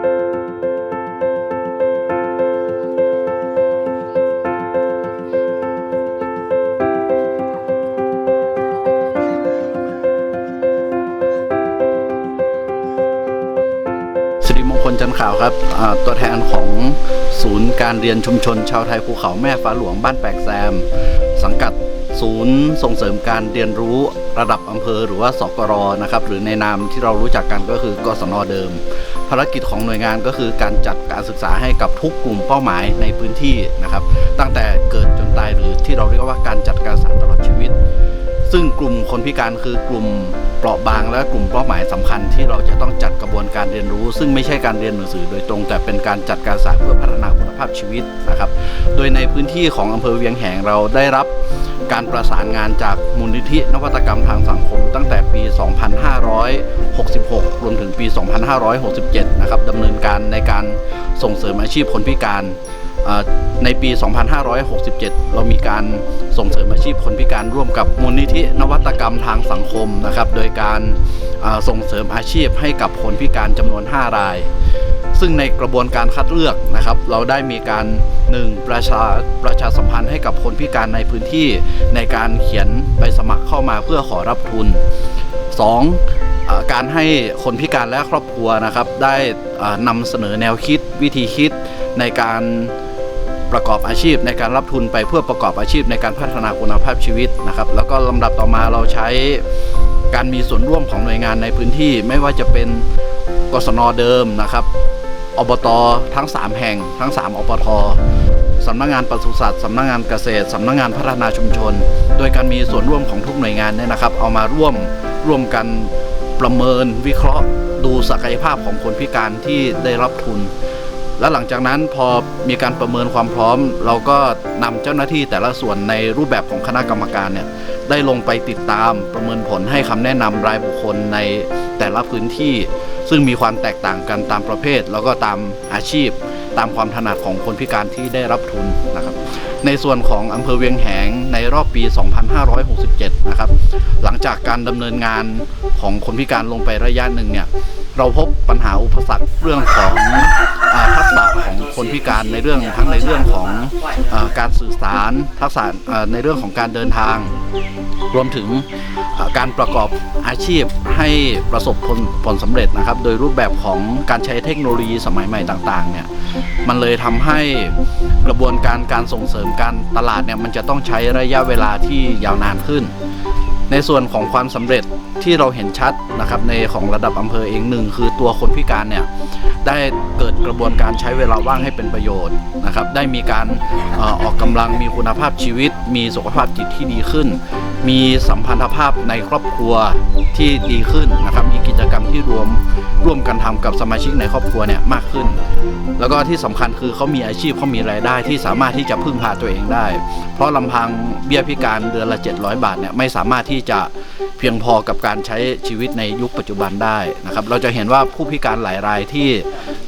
สิริมงคลจันข่าวครับตัวแทนของศูนย์การเรียนชุมชนชาวไทยภูเขาแม่ฟ้าหลวงบ้านแปลกแซม สังกัด ศูนย์ส่งเสริมการเรียนรู้ระดับอำเภอหรือว่าสกรนะครับหรือในนามที่เรารู้จักกันก็คือกศนเดิม ภารกิจของหน่วยงานก็คือการจัดการศึกษาให้กับทุกกลุ่มเป้าหมายในพื้นที่นะครับ ตั้งแต่เกิดจนตายหรือที่เราเรียกว่าการจัดการศึกษาตลอดชีวิต ซึ่งกลุ่มคนพิการคือกลุ่มเปราะบางและกลุ่มเป้าหมายสำคัญที่เราจะต้องจัดกระบวนการเรียนรู้ ซึ่งไม่ใช่การเรียนหนังสือโดยตรง แต่เป็นการจัดการศึกษาเพื่อพัฒนาคุณภาพชีวิตนะครับ โดยในพื้นที่ของอำเภอเวียงแหงเราได้รับการประสานงานจากมูลนิธินวัตกรรมทางสังคม ตั้งแต่ปี 2566 รวมถึงปี 2567 นะครับดำเนินการในการส่งเสริมอาชีพคนพิการ ในปี 2567 เรามีการส่งเสริมอาชีพคนพิการร่วมกับมูลนิธินวัตกรรมทางสังคมนะครับ โดยการส่งเสริมอาชีพให้กับคนพิการจำนวน 5 ราย ซึ่งในกระบวนการคัดเลือกนะครับ เราได้มีการ 1. ประชาประชาสัมพันธ์ให้กับคนพิการในพื้นที่ ในการเขียนใบสมัครเข้ามาเพื่อขอรับทุน 2. เอ่อการให้คนพิการและครอบครัวนะครับ ได้นำเสนอแนวคิดวิธีคิดในการ ประกอบอาชีพในการรับทุนไปเพื่อประกอบอาชีพในการพัฒนาคุณภาพชีวิตนะครับ แล้วก็ลำดับต่อมาเราใช้การมีส่วนร่วมของหน่วยงานในพื้นที่ ไม่ว่าจะเป็นกศนเดิมนะครับอบตทั้ง 3 แห่งทั้ง 3อปทสำนักงานปศุสัตว์สำนักงานเกษตรสำนักงานพัฒนาชุมชน โดยการมีส่วนร่วมของทุกหน่วยงานเนี่ยนะครับ เอามาร่วมร่วมกันประเมินวิเคราะห์ ดูศักยภาพของคนพิการที่ได้รับทุน และหลังจากนั้นพอมีการประเมินความพร้อม เราก็นำเจ้าหน้าที่แต่ละส่วนในรูปแบบของคณะกรรมการเนี่ยได้ลงไปติดตามประเมินผลให้คำแนะนำรายบุคคลในแต่ละพื้นที่ ซึ่งมีความแตกต่างกันตามประเภท แล้วก็ตามอาชีพ ตามความถนัดของคนพิการที่ได้รับทุนนะครับ ในส่วนของอำเภอเวียงแหงในรอบปี 2567 นะครับ หลังจากการดำเนินงานของคนพิการลงไประยะหนึ่งเนี่ย เราพบปัญหาอุปสรรคเรื่องของอทักษะของคนพิการในเรื่องทั้งในเรื่องของอการสื่อสารทักษะในเรื่องของการเดินทาง รวมถึงการประกอบอาชีพให้ประสบผลผลสำเร็จนะครับ โดยรูปแบบของการใช้เทคโนโลยีสมัยใหม่ต่างๆเนี่ยมันเลยทำให้กระบวนการการส่งเสริมการตลาดเนี่ยมันจะต้องใช้ระยะเวลาที่ยาวนานขึ้น ในส่วนของความสำเร็จที่เราเห็นชัดนะครับในของระดับอำเภอเองหนึ่งคือตัวคนพิการเนี่ยได้เกิดกระบวนการใช้เวลาว่างให้เป็นประโยชน์นะครับได้มีการออกกกำลังมีคุณภาพชีวิต มีสุขภาพจิตที่ดีขึ้น มีสัมพันธภาพในครอบครัวที่ดีขึ้นนะครับ ที่รวมร่วมกันทำกับสมาชิกในครอบครัวเนี่ยมากขึ้น แล้วก็ที่สำคัญคือเขามีอาชีพเขามีรายได้ที่สามารถที่จะพึ่งพาตัวเองได้ เพราะลำพังเบี้ยพิการเดือนละ 700 บาทเนี่ยไม่สามารถที่จะเพียงพอกับการใช้ชีวิตในยุคปัจจุบันได้นะครับเราจะเห็นว่าผู้พิการหลายรายที่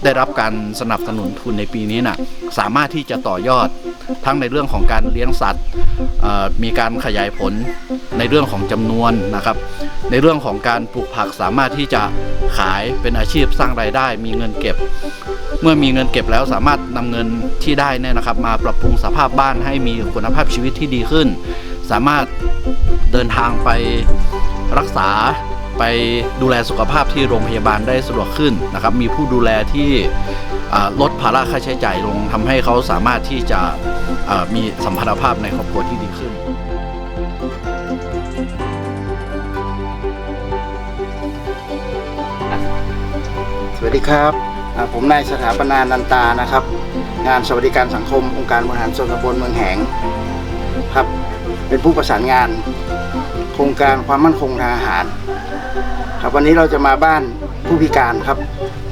ได้รับการสนับสนุนทุนในปีนี้น่ะสามารถที่จะต่อยอด ทั้งในเรื่องของการเลี้ยงสัตว์มีการขยายผลในเรื่องของจำนวนนะครับ ในเรื่องของการปลูกผักสามารถที่จะขายเป็นอาชีพสร้างรายได้ มีเงินเก็บ เมื่อมีเงินเก็บแล้วสามารถนำเงินที่ได้เนี่ยนะครับ มาปรับปรุงสภาพบ้านให้มีคุณภาพชีวิตที่ดีขึ้น สามารถเดินทางไปรักษาไปดูแลสุขภาพที่โรงพยาบาลได้สะดวกขึ้นนะครับ มีผู้ดูแลที่ ลดภาระค่าใช้จ่ายลงทำให้เขาสามารถที่จะมีสัมพันธภาพในครอบครัวที่ดีขึ้น สวัสดีครับผมนายสถาปนานันตานะครับ งานสวัสดิการสังคม องค์การบริหารส่วนตำบลเมืองแหงครับเป็นผู้ประสานงาน โครงการความมั่นคงทางอาหาร ครับวันนี้เราจะมาบ้านผู้พิการครับ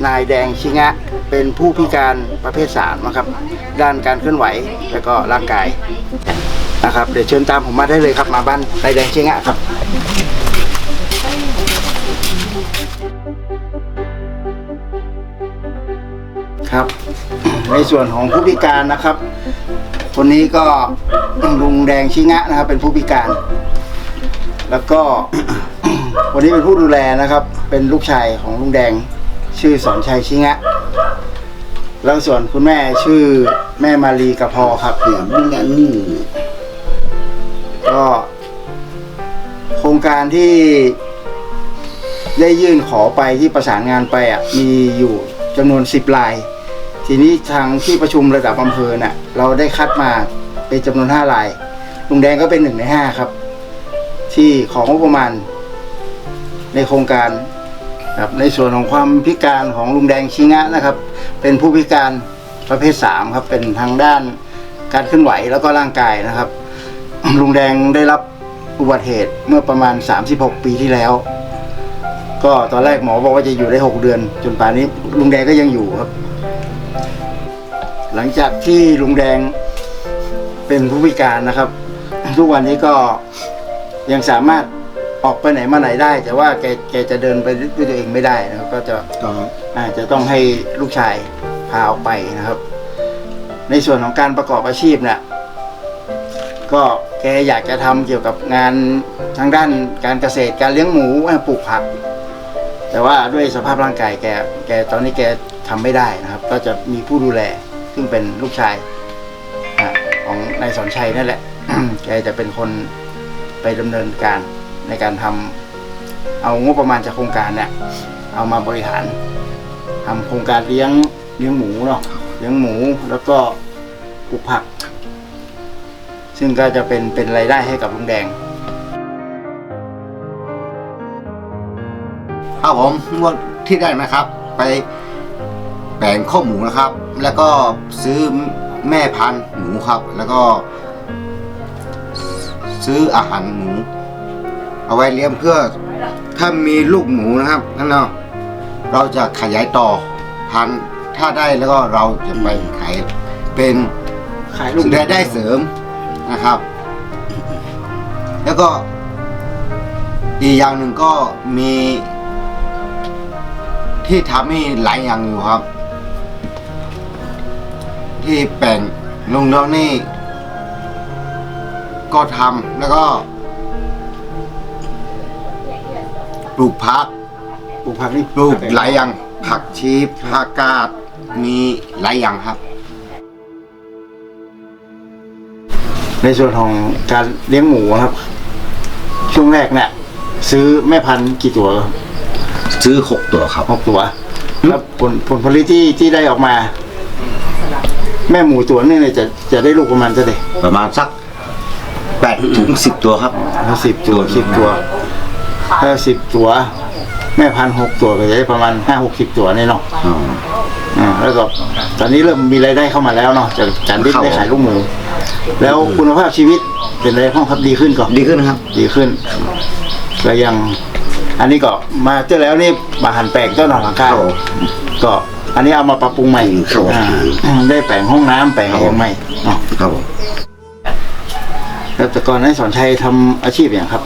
นายแดงชิงะ เป็นผู้พิการประเภทสามนะครับ ด้านการเคลื่อนไหวและก็ร่างกายนะครับ เดี๋ยวเชิญตามผมมาได้เลยครับ มาบ้านนายแดงชิงะครับครับ ในส่วนของผู้พิการนะครับ คนนี้ก็ลุงแดงชิงะนะครับ เป็นผู้พิการ แล้วก็คนนี้เป็นผู้ดูแลนะครับ เป็นลูกชายของลุงแดง ชื่อสอนชัยชิงะแล้วส่วนคุณแม่ชื่อแม่มารีกระพอครับเนี่ยมงอันนี้ก็โครงการที่ได้ยื่นขอไปที่ประสานงานไปอะมีอยู่จำนวนสิบลาย ทีนี้ทางที่ประชุมระดับอำเภอน่ะ เราได้คัดมาเป็นจำนวนห้าลายลุงแดงก็เป็นหนึ่งในห้าครับ ที่ของงบประมาณในโครงการ ครับในส่วนของความพิการของลุงแดงชิงะนะครับ เป็นผู้พิการประเภทสามครับเป็นทางด้านการเคลื่อนไหวแล้วก็ร่างกายนะครับ ลุงแดงได้รับอุบัติเหตุเมื่อประมาณ 36 ปีที่แล้ว ก็ตอนแรกหมอบอกว่าจะอยู่ได้ 6 เดือน จนป่านนี้ลุงแดงก็ยังอยู่ครับ หลังจากที่ลุงแดงเป็นผู้พิการนะครับ ทุกวันนี้ก็ยังสามารถ ออกไปไหนมาไหนได้ แต่ว่าแกแกจะเดินไปด้วยตัวเองไม่ได้นะครับ ก็จะก็อาจจะต้องให้ลูกชายพาออกไปนะครับ ในส่วนของการประกอบอาชีพเนี่ยก็แกอยากจะทำเกี่ยวกับงานทางด้านการเกษตรการเลี้ยงหมูปลูกผัก แต่ว่าด้วยสภาพร่างกายแกแกตอนนี้แกทำไม่ได้นะครับ ก็จะมีผู้ดูแลซึ่งเป็นลูกชายอะของนายสอนชัยนั่นแหละแกจะเป็นคนไปดำเนินการ ในการทำเอางบประมาณจากโครงการเนี่ยเอามาบริหารทำโครงการเลี้ยงเลี้ยงหมูเนาะเลี้ยงหมูแล้วก็ปลูกผัก ซึ่งก็จะเป็นเป็นรายได้ให้กับลุงแดงครับผมงวดที่ได้นะครับ ไปแบ่งข้อหมูนะครับ แล้วก็ซื้อแม่พันธุ์หมูครับ แล้วก็ ซื้ออาหารหมู เอาไว้เลี้ยงเพื่อถ้ามีลูกหมูนะครับนั่นเนาะเราจะขยายต่อพันธุ์ถ้าได้แล้วก็เราจะไปขายเป็นขายลูกรายได้เสริมนะครับ แล้วก็อีกอย่างหนึ่งก็มี ที่ทำให้หลายอย่างอยู่ครับ ที่แปลงลงแล้วนี่ ก็ทำแล้วก็ ลูกพักปลูกผักนี่ปลูกหลายอย่างผักชีผักกาดมีหลายอย่างครับ ในส่วนของการเลี้ยงหมูครับ ช่วงแรกเนี่ยซื้อแม่พันธุ์กี่ตัวครับซื้อหกตัวครับ หกตัวแล้วผลผลผลิตที่ที่ได้ออกมา แม่หมูตัวนึงเนี่ยจะจะได้ลูกประมาณเท่าไหร่ประมาณสักแปดถึงสิบตัวครับถ้าสิบตัวสิบตัว ถ้าสิบตัว แม่พันธุ์หกตัวก็จะได้ประมาณห้าหกสิบตัวเนี่ยเนาะอ๋ออ่าแล้วก็ตอนนี้เริ่มมีรายได้เข้ามาแล้วเนาะจากการที่ครับได้ขายลูกหมู แล้วคุณภาพชีวิตเป็นไรบ้างครับดีขึ้นก่อนดีขึ้นนะครับ ดีขึ้นก็ยัง อันนี้ก็มาเจอแล้วนี่มาหันแปลงเจ้าหน่อหลังคาครับผมก็อันนี้เอามาปรับปรุงใหม่ครับผมอ่าได้แปลงห้องน้ำแปลงอะไรใหม่เนาะครับผมแล้วแต่ก่อนนั้นสอนชัยทำอาชีพอย่างครับ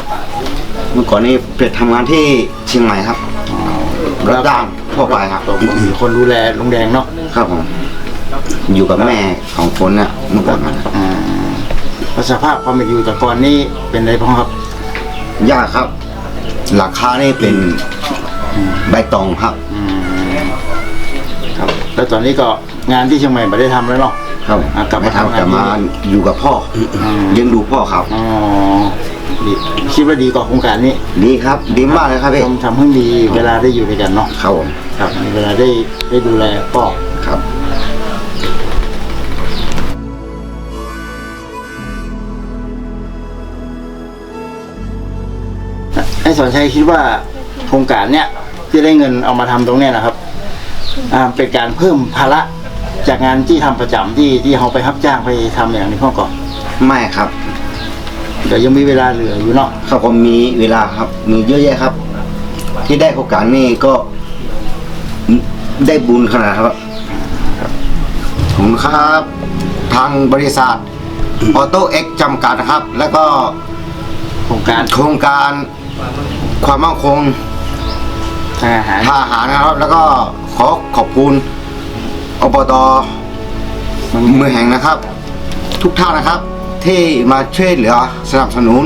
เมื่อก่อนนี้ เป็ดทำงานที่เชียงใหม่ครับรับจ้างทั่วไปครับมีคนดูแลลุงแดงเนาะครับผมอยู่กับแม่ของฝนเนี่ยเมื่อก่อนนะอ่าแล้วสภาพความเป็นอยู่แต่ก่อนนี่เป็นไรบ้างครับ ยากครับ หลังคานี่เป็นใบตองครับอืมครับ แล้วตอนนี้ก็งานที่เชียงใหม่ไม่ได้ทำแล้วเนาะครับอะกลับมาไทำทำงานกลับมาอยู่กับพ่ออมเลี้ยงดูพ่อครับอ๋อ ดีคิดว่าดีกว่าโครงการนี้ดีครับ ดีมากเลยครับพี่ทำทำให้มีเวลาได้อยู่ด้วยกันเนาะครับผมครับมีเวลาได้ได้ดูแลพ่อครับให้สอนชัยคิดว่าโครงการเนี้ยที่ได้เงินเอามาทำตรงเนี้ยนะครับอ่าเป็นการเพิ่มภาระจากงานที่ทำประจำที่ที่เขาไปรับจ้างไปทำอย่างนี้พ่อก่อนไม่ครับ เดี๋ยวยังมีเวลาเหลืออยู่เนาะครับผมมีเวลาครับ มีเยอะแยะครับ ที่ได้โอกาสนี่ก็ ได้บุญขนาดครับขอบคุณครับ ทางบริษัทออโต้เอ็กจำกัดนะครับ แล้วก็โครงการโครงการความมั่นคงทางอาหารทางอาหารนะครับ แล้วก็ขอขอบคุณอบตเมืองแห่งนะครับ ทุกท่านนะครับ ที่มาช่วยเหลือสนับสนุน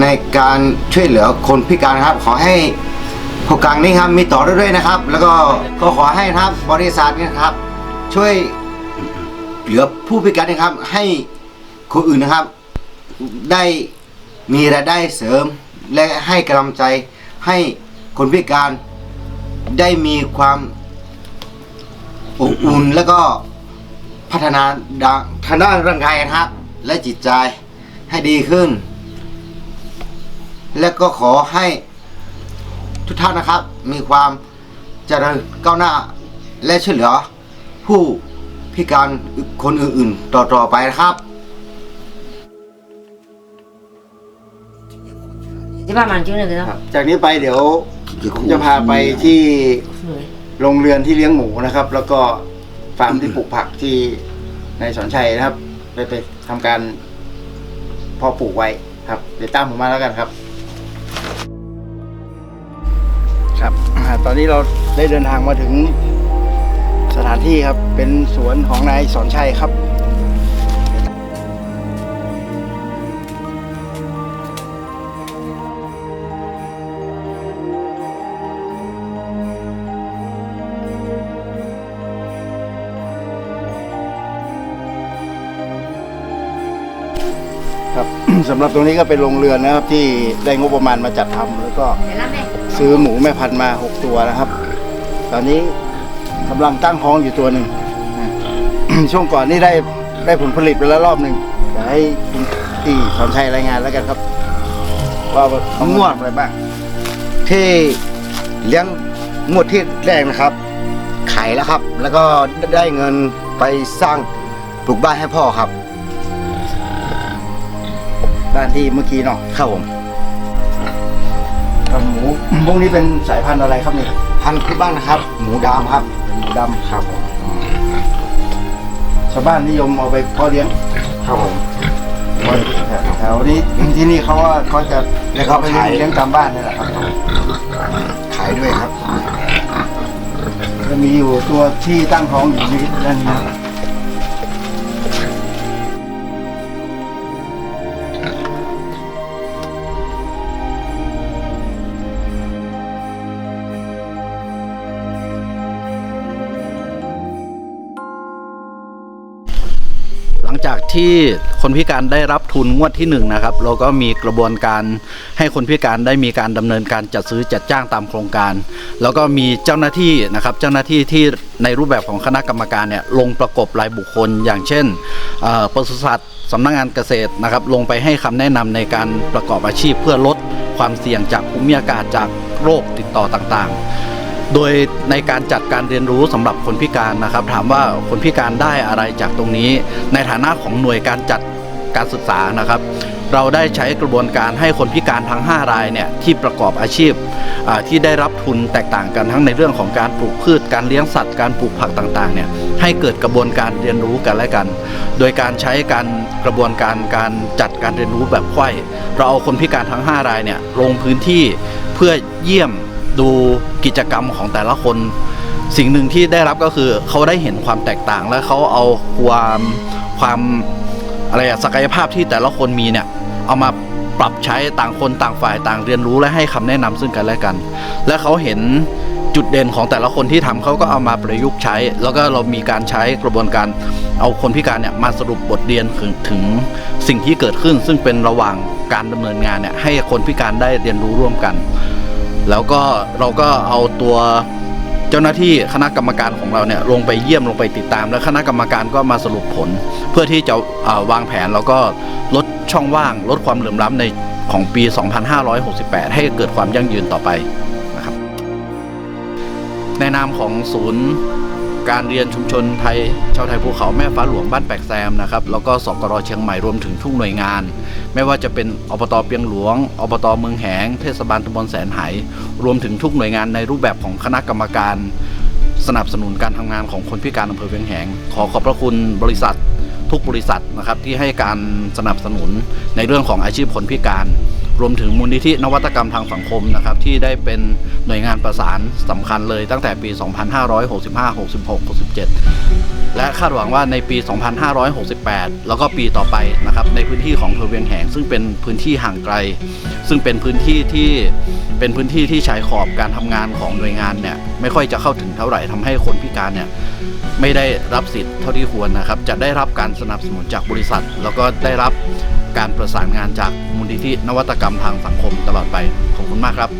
ในการช่วยเหลือคนพิการครับ ขอให้โครงการนี้ครับมีต่อเรื่อยๆนะครับ แล้วก็ก็ขอให้นะครับบริษัทนี่ยนะครับ ช่วยเหลือผู้พิการนะครับ ให้คนอื่นนะครับ ได้มีรายได้เสริม และให้กำลังใจให้คนพิการได้มีความอบอุ่นแล้วก็ พัฒนาดางทางด้านร่างกายนะครับ และจิตใจให้ดีขึ้น และก็ขอให้ทุกท่านนะครับ มีความเจริญก้าวหน้าและช่วยเหลือ ผู้พิการคนอื่นๆ ต่อๆไปนะครับที่บ้านมันชื่ออะไรกันเนาะจากนี้ไปเดี๋ยวผมจะพาไปที่โรงเรือนที่เลี้ยงหมูนะครับ แล้วก็ ฟาร์มที่ปลูกผักที่ในสอนชัยนะครับ ไปไปทำการเพอปลูกไว้ครับ เดี๋ยวตามผมมาแล้วกันครับ ครับอ่าตอนนี้เราได้เดินทางมาถึงสถานที่ครับ เป็นสวนของนายสอนชัยครับ สำหรับตรงนี้ก็เป็นโรงเรือนนะครับ ที่ได้งบประมาณมาจัดทำแล้วก็ซื้อหมูแม่พันธุ์มา 6 ตัวนะครับ ตอนนี้กำลังตั้งท้องอยู่ตัวหนึ่งนะช่วงก่อนนี่ได้ได้ผลผลิตไปแล้วรอบหนึ่งเดี๋ยวให้คุณที่สอนชัยรายงานแล้วกันครับ ว่าเขางวดอะไรบ้างที่เลี้ยงงวดที่แรกนะครับ ขายแล้วครับ แล้วก็ได้เงินไปสร้างปลูกบ้านให้พ่อครับ ด้านที่เมื่อกี้เนาะครับผมกับหมู พวกนี้เป็นสายพันธุ์อะไรครับเนี่ยพันธุ์ที่บ้านนะครับ หมูดำครับ หมูดำครับผมชาวบ้านนิยมเอาไปเพาะเลี้ยงครับผมแถวนี้ที่นี่เขาว่าเขาจะแล้วก็เอาไปเลี้ยงขายเลี้ยงตามบ้านนี่แหละครับ ขายด้วยครับจะมีอยู่ตัวที่ตั้งท้องอยู่ที่ด้านนี้ห งจากที่คนพิการได้รับทุนงวดที่หนึ่งนะครับเราก็มีกระบวนการให้คนพิการได้มีการดำเนินการจัดซื้อจัดจ้างตามโครงการ แล้วก็มีเจ้าหน้าที่นะครับเจ้าหน้าที่ที่ในรูปแบบของคณะกรรมการเนี่ยลงประกบรายบุคคล อย่างเช่นปศุสัตว์สำนักงานเกษตรนะครับลงไปให้คำแนะนำในการประกอบอาชีพเพื่อลดความเสี่ยงจากภูมิอากาศจากโรคติดต่อต่างๆ โดยในการจัดการเรียนรู้สำหรับคนพิการนะครับ ถามว่าคนพิการได้อะไรจากตรงนี้ ในฐานะของหน่วยการจัดการศึกษานะครับ เราได้ใช้กระบวนการให้คนพิการทั้ง 5 รายเนี่ยที่ประกอบอาชีพที่ได้รับทุนแตกต่างกันทั้งในเรื่องของการปลูกพืช การเลี้ยงสัตว์ การปลูกผักต่างๆเนี่ยให้เกิดกระบวนการเรียนรู้กันและกัน โดยการใช้การกระบวนการการจัดการเรียนรู้แบบไขว้เราเอาคนพิการทั้ง 5 รายเนี่ยลงพื้นที่เพื่อเยี่ยม ดูกิจกรรมของแต่ละคน สิ่งหนึ่งที่ได้รับก็คือเขาได้เห็นความแตกต่างและเขาเอาความความอะไรอะศักยภาพที่แต่ละคนมีเนี่ยเอามาปรับใช้ต่างคนต่างฝ่ายต่างเรียนรู้และให้คำแนะนำซึ่งกันและกัน และเขาเห็นจุดเด่นของแต่ละคนที่ทำเขาก็เอามาประยุกต์ใช้ แล้วก็เรามีการใช้กระบวนการเอาคนพิการเนี่ยมาสรุปบทเรียนถึงถึงสิ่งที่เกิดขึ้น ซึ่งเป็นระหว่างการดำเนินงานเนี่ยให้คนพิการได้เรียนรู้ร่วมกัน แล้วก็เราก็เอาตัวเจ้าหน้าที่คณะกรรมการของเราเนี่ยลงไปเยี่ยมลงไปติดตาม แล้วคณะกรรมการก็มาสรุปผล เพื่อที่จะวางแผนแล้วก็ลดช่องว่าง ลดความเหลื่อมล้ำในของปี 2568 ให้เกิดความยั่งยืนต่อไปนะครับในนามของศูนย์การเรียนชุมชนไทยชาวไทยภูเขาแม่ฟ้าหลวงบ้านแปกแซมนะครับแล้วก็สกรเชียงใหม่รวมถึงทุกหน่วยงาน ไม่ว่าจะเป็นอบตเปียงหลวง อบตเมืองแหง เทศบาลตำบลแสนไหรวมถึงทุกหน่วยงานในรูปแบบของคณะกรรมการ สนับสนุนการทำงานของคนพิการอำเภอเวียงแหง ขอขอบพระคุณบริษัททุกบริษัทนะครับที่ให้การสนับสนุนในเรื่องของอาชีพคนพิการ รวมถึงมูลนิธินวัตกรรมทางสังคมนะครับที่ได้เป็นหน่วยงานประสานสำคัญเลยตั้งแต่ปี 2565 66 67 และคาดหวังว่าในปี 2568 แล้วก็ปีต่อไปนะครับในพื้นที่ของอำเภอเวียงแหงซึ่งเป็นพื้นที่ห่างไกล ซึ่งเป็นพื้นที่ที่เป็นพื้นที่ที่ชายขอบการทำงานของหน่วยงานเนี่ยไม่ค่อยจะเข้าถึงเท่าไหร่ทำให้คนพิการเนี่ยไม่ได้รับสิทธิ์เท่าที่ควรนะครับ จะได้รับการสนับสนุนจากบริษัท แล้วก็ได้รับการประสานงานจากมูลนิธินวัตกรรมทางสังคมตลอดไปขอบคุณมากครับ